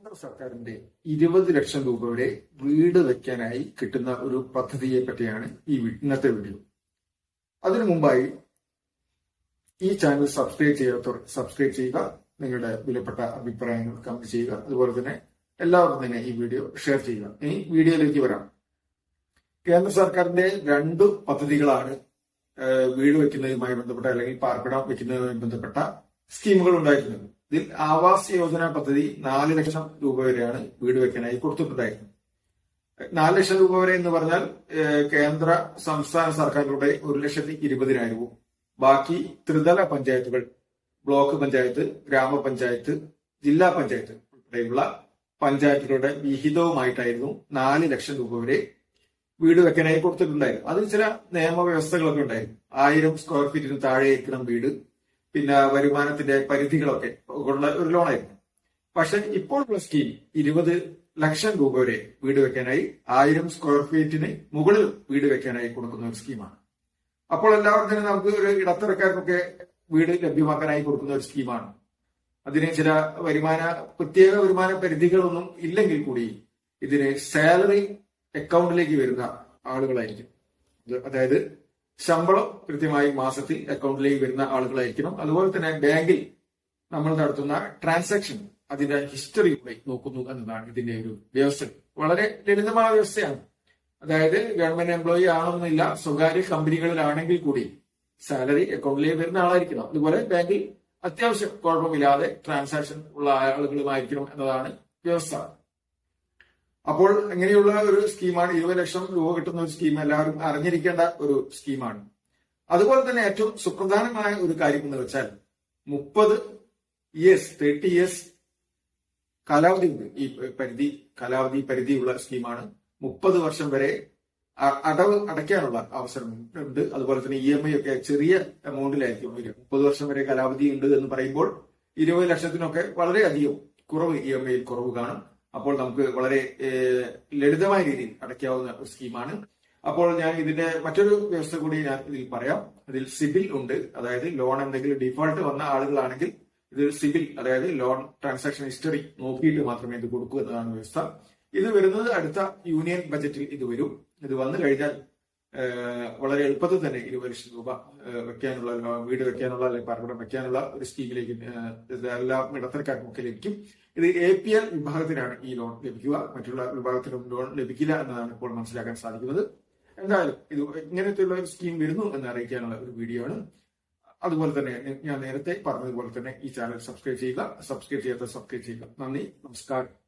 കേന്ദ്ര സർക്കാരിന്റെ ഇരുപത് ലക്ഷം രൂപയുടെ വീട് വെക്കാനായി കിട്ടുന്ന ഒരു പദ്ധതിയെ പറ്റിയാണ് ഈ ഇന്നത്തെ വീഡിയോ. അതിനു മുമ്പായി ഈ ചാനൽ സബ്സ്ക്രൈബ് ചെയ്യാത്തവർ സബ്സ്ക്രൈബ് ചെയ്യുക നിങ്ങളുടെ വിലപ്പെട്ട അഭിപ്രായങ്ങൾ കമന്റ് ചെയ്യുക അതുപോലെ തന്നെ എല്ലാവർക്കും തന്നെ ഈ വീഡിയോ ഷെയർ ചെയ്യുക. ഇനി വീഡിയോയിലേക്ക് വരാം. കേന്ദ്ര സർക്കാരിന്റെ രണ്ട് പദ്ധതികളാണ് വീട് വെക്കുന്നതുമായി ബന്ധപ്പെട്ട അല്ലെങ്കിൽ പാർപ്പിടം വെക്കുന്നതുമായി ബന്ധപ്പെട്ട സ്കീമുകൾ ഉണ്ടായിട്ടുണ്ട് ഇതിൽ ആവാസ് യോജന പദ്ധതി നാല് ലക്ഷം രൂപ വരെയാണ് വീട് വെക്കാനായി കൊടുത്തിട്ടുണ്ടായിരുന്നത്. നാല് ലക്ഷം രൂപ വരെ എന്ന് പറഞ്ഞാൽ കേന്ദ്ര സംസ്ഥാന സർക്കാരുകളുടെ ഒരു ലക്ഷത്തി ഇരുപതിനായിരവും ബാക്കി ത്രിതല പഞ്ചായത്തുകൾ ബ്ലോക്ക് പഞ്ചായത്ത് ഗ്രാമപഞ്ചായത്ത് ജില്ലാ പഞ്ചായത്ത് ഉൾപ്പെടെയുള്ള പഞ്ചായത്തുകളുടെ വിഹിതവുമായിട്ടായിരുന്നു നാല് ലക്ഷം രൂപ വരെ വീട് വെക്കാനായി കൊടുത്തിട്ടുണ്ടായിരുന്നു അതിൽ ചില നിയമവ്യവസ്ഥകളൊക്കെ ഉണ്ടായിരുന്നു. ആയിരം സ്ക്വയർ ഫീറ്റിന് താഴെ ഇരിക്കണം വീട് പിന്നെ വരുമാനത്തിന്റെ പരിധികളൊക്കെ ഉള്ള ഒരു ലോണായിരുന്നു പക്ഷെ ഇപ്പോഴുള്ള സ്കീം ഇരുപത് ലക്ഷം രൂപ വരെ വീട് വെക്കാനായി ആയിരം സ്ക്വയർ ഫീറ്റിന് മുകളിൽ വീട് വെക്കാനായി കൊടുക്കുന്ന ഒരു സ്കീമാണ് അപ്പോൾ എല്ലാവർക്കും തന്നെ നമുക്ക് ഒരു ഇടത്തരക്കാർക്കൊക്കെ വീട് ലഭ്യമാക്കാനായി കൊടുക്കുന്ന ഒരു സ്കീമാണ് അതിന് ചില വരുമാന പ്രത്യേക വരുമാന പരിധികളൊന്നും ഇല്ലെങ്കിൽ കൂടി ഇതിന് സാലറി അക്കൗണ്ടിലേക്ക് വരുന്ന ആളുകളായിരിക്കും. അതായത് ശമ്പളം കൃത്യമായി മാസത്തിൽ അക്കൗണ്ടിലേക്ക് വരുന്ന ആളുകളായിരിക്കണം. അതുപോലെ തന്നെ ബാങ്കിൽ നമ്മൾ നടത്തുന്ന ട്രാൻസാക്ഷൻ അതിന്റെ ഹിസ്റ്ററി കൂടെ നോക്കുന്നു എന്നതാണ് ഇതിന്റെ ഒരു വ്യവസ്ഥ. വളരെ ലളിതമായ വ്യവസ്ഥയാണ്. അതായത് ഗവൺമെന്റ് എംപ്ലോയി ആണെന്നില്ല സ്വകാര്യ കമ്പനികളിലാണെങ്കിൽ കൂടി സാലറി അക്കൗണ്ടിലേക്ക് വരുന്ന ആളായിരിക്കണം. അതുപോലെ ബാങ്കിൽ അത്യാവശ്യം കുഴപ്പമില്ലാതെ ട്രാൻസാക്ഷൻ ഉള്ള ആളുകളുമായിരിക്കണം എന്നതാണ് വ്യവസ്ഥ. അപ്പോൾ ഇങ്ങനെയുള്ള ഒരു സ്കീമാണ് ഇരുപത് ലക്ഷം രൂപ കിട്ടുന്ന ഒരു സ്കീം എല്ലാവരും അറിഞ്ഞിരിക്കേണ്ട ഒരു സ്കീമാണ്. അതുപോലെ തന്നെ ഏറ്റവും സുപ്രധാനമായ ഒരു കാര്യം എന്ന് വെച്ചാൽ മുപ്പത് ഇയേഴ്സ് തേർട്ടി ഇയേഴ്സ് കാലാവധി ഉണ്ട്. ഈ പരിധി കാലാവധി പരിധിയുള്ള സ്കീമാണ്. മുപ്പത് വർഷം വരെ അടവ് അടയ്ക്കാനുള്ള അവസരം ഉണ്ട്. അതുപോലെ തന്നെ ഇ എം ഐ ഒക്കെ ചെറിയ എമൗണ്ടിലായിരിക്കും. വരിക മുപ്പത് വർഷം വരെ കാലാവധി ഉണ്ട് എന്ന് പറയുമ്പോൾ ഇരുപത് ലക്ഷത്തിനൊക്കെ വളരെയധികം കുറവ് ഇ എം ഐയിൽ കുറവ് കാണും. അപ്പോൾ നമുക്ക് വളരെ ലളിതമായ രീതിയിൽ അടയ്ക്കാവുന്ന ഒരു സ്കീമാണ്. അപ്പോൾ ഞാൻ ഇതിന്റെ മറ്റൊരു വ്യവസ്ഥ കൂടി ഞാൻ ഇതിൽ പറയാം. അതിൽ സിബിൽ ഉണ്ട്. അതായത് ലോൺ എന്തെങ്കിലും ഡിഫോൾട്ട് വന്ന ആളുകളാണെങ്കിൽ ഇത് സിബിൽ അതായത് ലോൺ ട്രാൻസാക്ഷൻ ഹിസ്റ്ററി നോക്കിയിട്ട് മാത്രമേ ഇത് കൊടുക്കൂ എന്നതാണ് വ്യവസ്ഥ. ഇത് വരുന്നത് അടുത്ത യൂണിയൻ ബജറ്റിൽ ഇത് വരും. ഇത് വന്നു കഴിഞ്ഞാൽ വളരെ എളുപ്പത്തിൽ തന്നെ ഇരുപത് ലക്ഷം രൂപ വെക്കാനുള്ള വീട് വെക്കാനുള്ള അല്ലെങ്കിൽ പാർപ്പിടം വെക്കാനുള്ള ഒരു സ്കീമിലേക്ക് എല്ലാ ഇടത്തരക്കാർക്കും ഒക്കെ ലഭിക്കും. ഇത് എ പി എൽ വിഭാഗത്തിനാണ് ഈ ലോൺ ലഭിക്കുക. മറ്റുള്ള വിഭാഗത്തിനും ലോൺ ലഭിക്കില്ല എന്നതാണ് ഇപ്പോൾ മനസ്സിലാക്കാൻ സാധിക്കുന്നത്. എന്തായാലും ഇത് ഇങ്ങനത്തെയുള്ള ഒരു സ്കീം വരുന്നു എന്ന് അറിയിക്കാനുള്ള ഒരു വീഡിയോ ആണ്. അതുപോലെ തന്നെ ഞാൻ നേരത്തെ പറഞ്ഞതുപോലെ തന്നെ ഈ ചാനൽ സബ്സ്ക്രൈബ് ചെയ്യുക. സബ്സ്ക്രൈബ് ചെയ്യാത്ത സബ്സ്ക്രൈബ് ചെയ്യുക. നന്ദി. നമസ്കാരം.